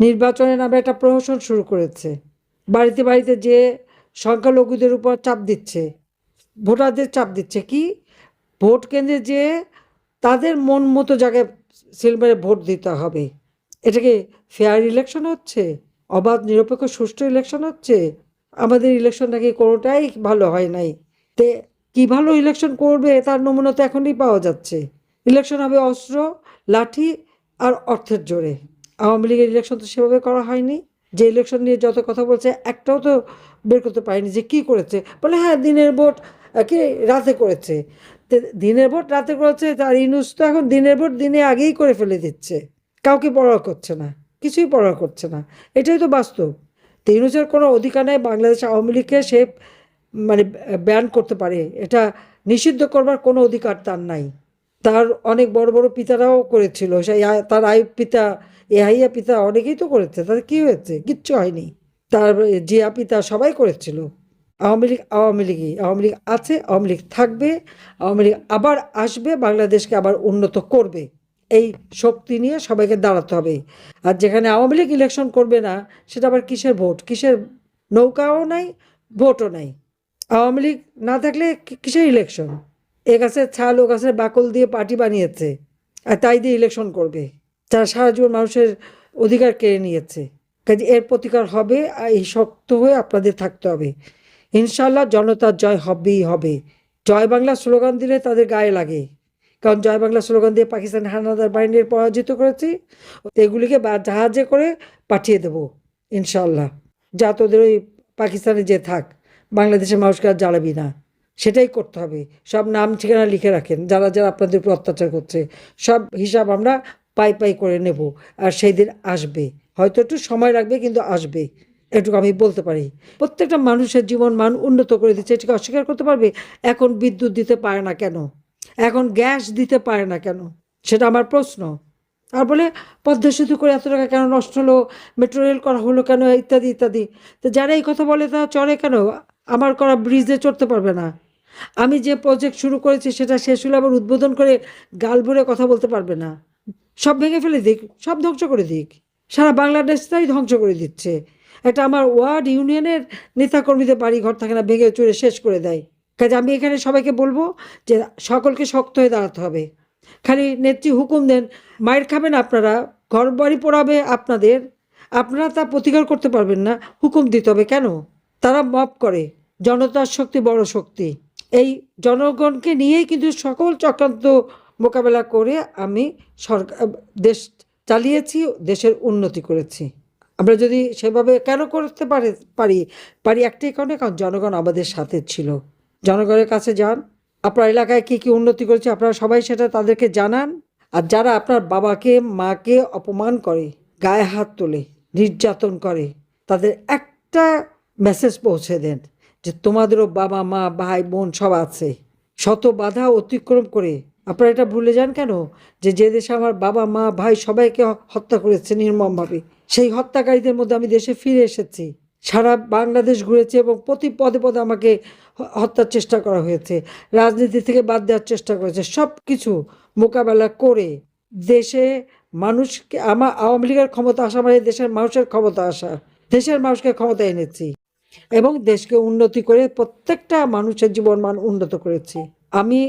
নির্বাচনের নামে একটা প্রহসন শুরু করেছে। বাড়িতে বাড়িতে যে সংখ্যালঘুদের উপর চাপ দিচ্ছে, ভোটারদের চাপ দিচ্ছে, কি? ভোট কেন্দ্রে যে তাদের মন মতো জায়গায় সিল মেরে ভোট দিতে হবে। এটা কি ফেয়ার ইলেকশন হচ্ছে? অবাধ, নিরপেক্ষ, সুষ্ঠু ইলেকশন হচ্ছে? আমাদের ইলেকশন নাকি কোনোটাই ভালো হয় নাই। তে কি ভালো ইলেকশন করবে তার নমুনা তো এখনই পাওয়া যাচ্ছে। ইলেকশন হবে অস্ত্র, লাঠি আর অর্থের জোরে। আওয়ামী লীগের ইলেকশন তো সেভাবে করা হয়নি। যে ইলেকশন নিয়ে যত কথা বলছে, একটাও তো বের করতে পারেনি যে কি করেছে। বলে হ্যাঁ দিনের ভোট কি রাতে করেছে। দিনের ভোট রাতে করেছে, তার ইনুস তো এখন দিনের ভোট দিনে আগেই করে ফেলে দিচ্ছে। কাউকে পড়া করছে না, কিছুই পড়া করছে না। এটাই তো বাস্তব। তো ইউনুসের কোনো অধিকার নেই, বাংলাদেশ আওয়ামী লীগকে সে মানে ব্যান করতে পারে। এটা নিষিদ্ধ করবার কোনো অধিকার তার নাই। তার অনেক বড় বড় পিতারাও করেছিল। সেই তার আই পিতা এহাইয়া পিতা অনেকেই তো করেছে তাদের কী হয়েছে? কিচ্ছু হয়নি। তার জিয়া পিতা সবাই করেছিল। আওয়ামী লীগ, আওয়ামী লীগই, আওয়ামী লীগ আছে, আওয়ামী লীগ থাকবে, আওয়ামী লীগ আবার আসবে, বাংলাদেশকে আবার উন্নত করবে। এই শক্তি নিয়ে সবাইকে দাঁড়াতে হবে। আর যেখানে আওয়ামী লীগ ইলেকশন করবে না, সেটা আবার কিসের ভোট? কিসের নৌকাও নাই, ভোটও নাই। আওয়ামী লীগ না থাকলে কিসের ইলেকশন এ গাছের ছাল, ও গাছের বাকল দিয়ে পার্টি বানিয়েছে, আর তাই দিয়ে ইলেকশন করবে। যারা সারা জীবন মানুষের অধিকার কেড়ে নিয়েছে। কাজে এর প্রতিকার হবে, আর এই শক্ত হয়ে আপনাদের থাকতে হবে। ইনশাল্লাহ জনতার জয় হবেই হবে। জয় বাংলা স্লোগান দিলে তাদের গায়ে লাগে। কারণ জয় বাংলা স্লোগান দিয়ে পাকিস্তান হানাদার বাহিনীর পরাজিত করেছি, এগুলিকে বা জাহাজে করে পাঠিয়ে দেবো ইনশাল্লাহ যা তোদের ওই পাকিস্তানে যে থাক, বাংলাদেশের মানুষকে আর জ্বালাবি না। সেটাই করতে হবে। সব নাম ঠিকানা লিখে রাখেন, যারা যারা আপনাদের উপর অত্যাচার করছে। সব হিসাব আমরা পাই পাই করে নেব। আর সেই দিন আসবে। হয়তো একটু সময় লাগবে, কিন্তু আসবে। এটুকু আমি বলতে পারি। প্রত্যেকটা মানুষের জীবন মান উন্নত করে দিচ্ছে। এটাকে অস্বীকার করতে পারবে? এখন বিদ্যুৎ দিতে পারে না কেন? এখন গ্যাস দিতে পারে না কেন? সেটা আমার প্রশ্ন। আর বলে, পদ্মা সেতু করে এত টাকা কেন নষ্ট হলো? মেট্রো রেল করা হলো কেন? ইত্যাদি ইত্যাদি। তো যারা এই কথা বলে, তারা চড়ে কেন? আমার করা ব্রিজে চড়তে পারবে না। আমি যে প্রজেক্ট শুরু করেছি, সেটা শেষ হলে আবার উদ্বোধন করে গাল ভরে কথা বলতে পারবে না। সব ভেঙে ফেলে দিক, সব ধ্বংস করে দিক। সারা বাংলাদেশটাই ধ্বংস করে দিচ্ছে। এটা আমার ওয়ার্ড ইউনিয়নের নেতাকর্মীদের বাড়ি ঘর থাকে না, ভেঙে চুরে শেষ করে দেয়। কাজে আমি এখানে সবাইকে বলব যে সকলকে শক্ত হয়ে দাঁড়াতে হবে। খালি নেত্রী হুকুম দেন মায়ের খাবেন আপনারা, ঘর বাড়ি পোড়াবে আপনাদের, আপনারা তা প্রতিকার করতে পারবেন না, হুকুম দিতে হবে কেন? তারা মপ করে, জনতার শক্তি বড় শক্তি। এই জনগণকে নিয়েই কিন্তু সকল চক্রান্ত মোকাবেলা করে আমি সরকার, দেশ চালিয়েছি, দেশের উন্নতি করেছি। আমরা যদি সেভাবে কেন করতে পারে, পারি? পারি একটাই কারণে, কারণ জনগণ আমাদের সাথে ছিল। জনগণের কাছে যান। আপনার এলাকায় কী কী উন্নতি করেছে, আপনারা সবাই সেটা তাদেরকে জানান। আর যারা আপনার বাবাকে, মাকে অপমান করে, গায়ে হাত তোলে, নির্যাতন করে, তাদের একটা মেসেজ পৌঁছে দেন যে তোমাদেরও বাবা, মা, ভাই, বোন সব আছে। শত বাধা অতিক্রম করে আপনারা এটা ভুলে যান কেন? যে যে দেশে আমার বাবা, মা, ভাই সবাইকে হত্যা করেছে নির্মমভাবে, সেই হত্যাকারীদের মধ্যে আমি দেশে ফিরে এসেছি। সারা বাংলাদেশ ঘুরেছে এবং প্রতি পদে পদে আমাকে হত্যার চেষ্টা করা হয়েছে, রাজনীতি থেকে বাদ দেওয়ার চেষ্টা করেছে সব কিছু মোকাবেলা করে দেশে মানুষকে আমার আওয়ামী লীগের ক্ষমতা আসা মানে দেশের মানুষের ক্ষমতা আসা, দেশের মানুষকে ক্ষমতা এনেছি এবং দেশকে উন্নতি করে প্রত্যেকটা মানুষের জীবন মান উন্নত করেছি। আমি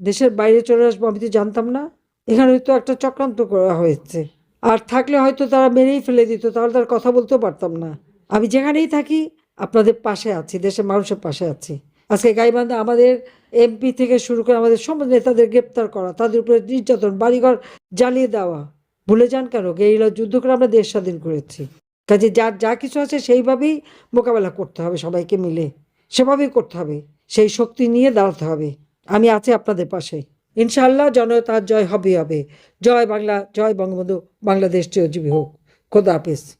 দেশের বাইরে চলে আসব, আমি তো জানতাম না। এখানে তো একটা চক্রান্ত করা হয়েছে। আর থাকলে হয়তো তারা মেরেই ফেলে দিত, তাহলে তার কথা বলতেও পারতাম না। আমি যেখানেই থাকি, আপনাদের পাশে আছি, দেশের মানুষের পাশে আছি। আজকে গাইবান্ধা আমাদের এমপি থেকে শুরু করে আমাদের সমস্ত নেতাদের গ্রেপ্তার করা, তাদের উপরে নির্যাতন, বাড়িঘর জ্বালিয়ে দেওয়া। ভুলে যান কেন? গেরিলা যুদ্ধ করে আমরা দেশ স্বাধীন করেছি। কাজে যার যা কিছু আছে সেইভাবেই মোকাবেলা করতে হবে সবাইকে মিলে। সেভাবেই করতে হবে। সেই শক্তি নিয়ে দাঁড়াতে হবে। আমি আছি আপনাদের পাশে। ইনশাল্লাহ জনতার জয় হবে হবে। জয় বাংলা, জয় বঙ্গবন্ধু, বাংলাদেশ চিরজীবী হোক। খোদা হাফিজ।